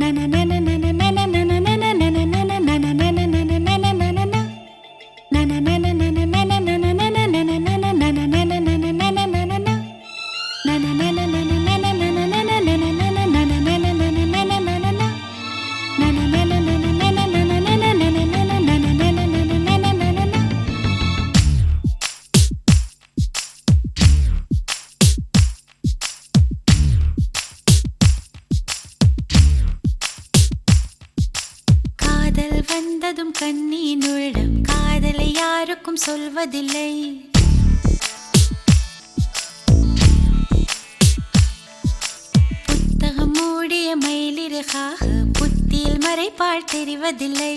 na na na na na கண்டதும் கண்ணீனுள்ளம் காதலை யாருக்கும் சொல்வதில்லை. புத்தகம் மூடிய மயிலிறகாக புத்தியில் மறைப்பாள் தெரிவதில்லை.